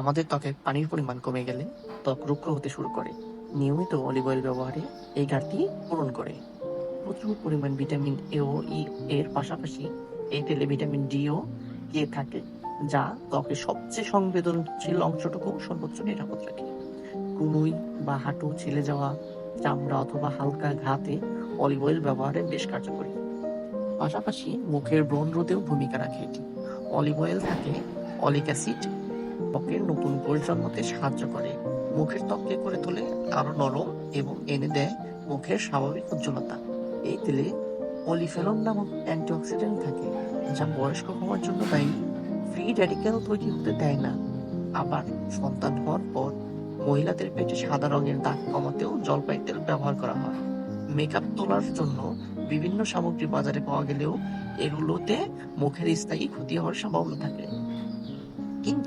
আমাদের ত্বকে পানির পরিমাণ কমে গেলে ত্বক রুক্ষ হতে শুরু করে। নিয়মিত অলিভ অয়েল ব্যবহারে এই ঘাটতি পূরণ করে। প্রচুর পরিমাণ ভিটামিন এ ও ই এর পাশাপাশি এই তেলে ভিটামিন ডি ও কে থাকে, যা ত্বকের সবচেয়ে সংবেদনশীল অংশটুকু সর্বোচ্চ নিরাপদ রাখে। কুনুই বা হাঁটু ছিলে যাওয়া, চামড়া অথবা হালকা ঘাতে অলিভ অয়েল ব্যবহারে বেশ কার্যকরী। পাশাপাশি মুখের ব্রণ রোধেও ভূমিকা রাখে এটি। অলিভ অয়েল থাকে অলিক অ্যাসিড ত্বকের নতুন জন্মতে সাহায্য করে। মুখের ত্বককে করে তোলে আরও নরম এবং এনে দেয় মুখের স্বাভাবিক উজ্জ্বলতা। এই তেলে অলিফেনল নামক অ্যান্টিঅক্সিডেন্ট থাকে, যা বয়স্ক হওয়ার জন্য দায়ী। ফ্রি র্যাডিক্যাল তৈরি হতে দেয় না। আবার সন্তান হওয়ার পর মহিলাদের পেটে সাদা রঙের দাগ কমাতেও জলপাই তেল ব্যবহার করা হয়। মেকআপ তোলার জন্য বিভিন্ন সামগ্রী বাজারে পাওয়া গেলেও এগুলোতে মুখের স্থায়ী ক্ষতি হওয়ার সম্ভাবনা থাকে। কিন্তু